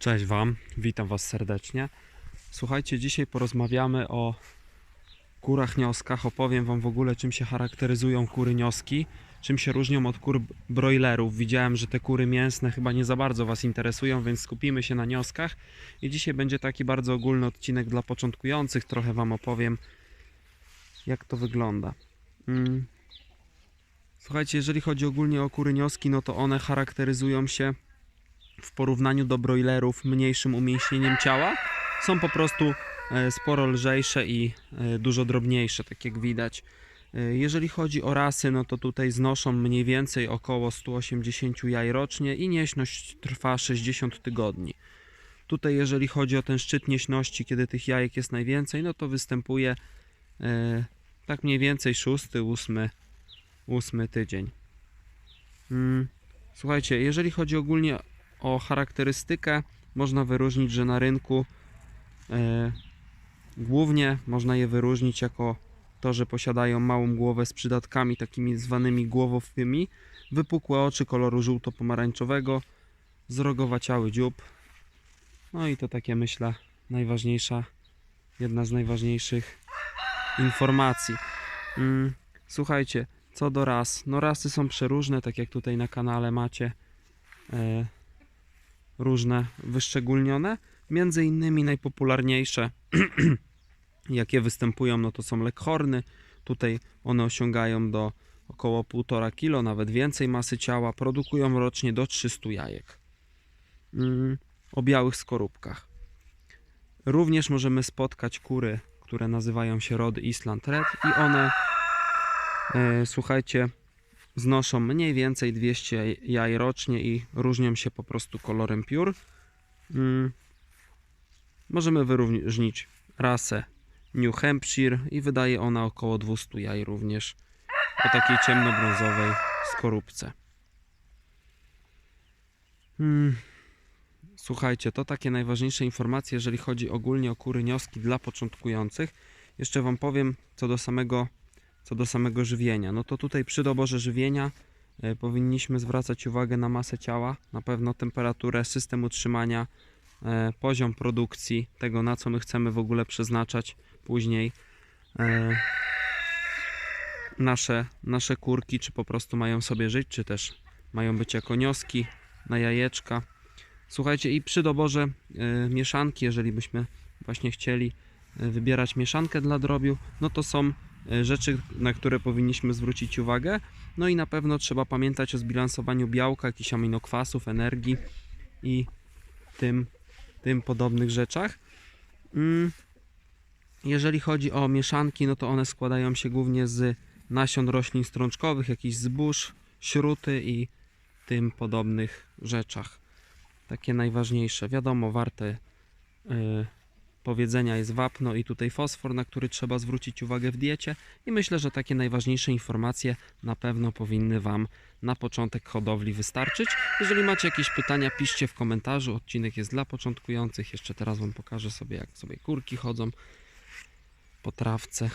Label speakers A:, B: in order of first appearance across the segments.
A: Cześć Wam, witam Was serdecznie. Słuchajcie, dzisiaj porozmawiamy o kurach nioskach. Opowiem Wam w ogóle, czym się charakteryzują kury nioski, czym się różnią od kur broilerów. Widziałem, że te kury mięsne chyba nie za bardzo Was interesują, więc skupimy się na nioskach. I dzisiaj będzie taki bardzo ogólny odcinek dla początkujących. Trochę Wam opowiem, jak to wygląda. Mm. Słuchajcie, jeżeli chodzi ogólnie o kury nioski, no to one charakteryzują się w porównaniu do broilerów mniejszym umięśnieniem ciała są po prostu e, sporo lżejsze i e, dużo drobniejsze, tak jak widać. E, Jeżeli chodzi o rasy, no to tutaj znoszą mniej więcej około 180 jaj rocznie i nieśność trwa 60 tygodni. Tutaj jeżeli chodzi o ten szczyt nieśności, kiedy tych jajek jest najwięcej, no to występuje e, tak mniej więcej 6, 8, 8 tydzień. Mm, Słuchajcie, jeżeli chodzi ogólnie o charakterystykę można wyróżnić, że na rynku e, głównie można je wyróżnić jako to, że posiadają małą głowę z przydatkami takimi zwanymi głowowymi, wypukłe oczy koloru żółto-pomarańczowego, zrogowaciały dziób. No i to takie myślę najważniejsza, jedna z najważniejszych informacji. Mm, słuchajcie, co do ras, no rasy są przeróżne, tak jak tutaj na kanale macie. E, różne wyszczególnione. Między innymi najpopularniejsze, jakie występują, no to są lekhorny. Tutaj one osiągają do około 1,5 kg, nawet więcej masy ciała. Produkują rocznie do 300 jajek. Mm, o białych skorupkach. Również możemy spotkać kury, które nazywają się Rod Island Red i one, e, słuchajcie, znoszą mniej więcej 200 jaj rocznie i różnią się po prostu kolorem piór. Mm. Możemy wyróżnić rasę New Hampshire i wydaje ona około 200 jaj również o takiej ciemnobrązowej skorupce. Mm. Słuchajcie, to takie najważniejsze informacje, jeżeli chodzi ogólnie o kury nioski dla początkujących. Jeszcze Wam powiem co do samego co do samego żywienia, no to tutaj przy doborze żywienia e, powinniśmy zwracać uwagę na masę ciała, na pewno temperaturę, system utrzymania, e, poziom produkcji, tego na co my chcemy w ogóle przeznaczać później e, nasze, nasze kurki, czy po prostu mają sobie żyć, czy też mają być jako nioski na jajeczka. Słuchajcie, i przy doborze mieszanki, jeżeli byśmy właśnie chcieli wybierać mieszankę dla drobiu, no to są rzeczy, na które powinniśmy zwrócić uwagę. No i na pewno trzeba pamiętać o zbilansowaniu białka, jakichś aminokwasów, energii i tym, tym podobnych rzeczach. Mm. Jeżeli chodzi o mieszanki, no to one składają się głównie z nasion roślin strączkowych, jakichś zbóż, śruty i tym podobnych rzeczach. Takie najważniejsze. Wiadomo, warte y, powiedzenia jest wapno i tutaj fosfor, na który trzeba zwrócić uwagę w diecie. I myślę, że takie najważniejsze informacje na pewno powinny Wam na początek hodowli wystarczyć. Jeżeli macie jakieś pytania, piszcie w komentarzu. Odcinek jest dla początkujących. Jeszcze teraz Wam pokażę sobie, jak sobie kurki chodzą po trawce.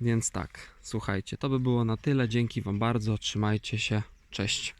A: Więc tak, słuchajcie, to by było na tyle. Dzięki Wam bardzo. Trzymajcie się. Cześć.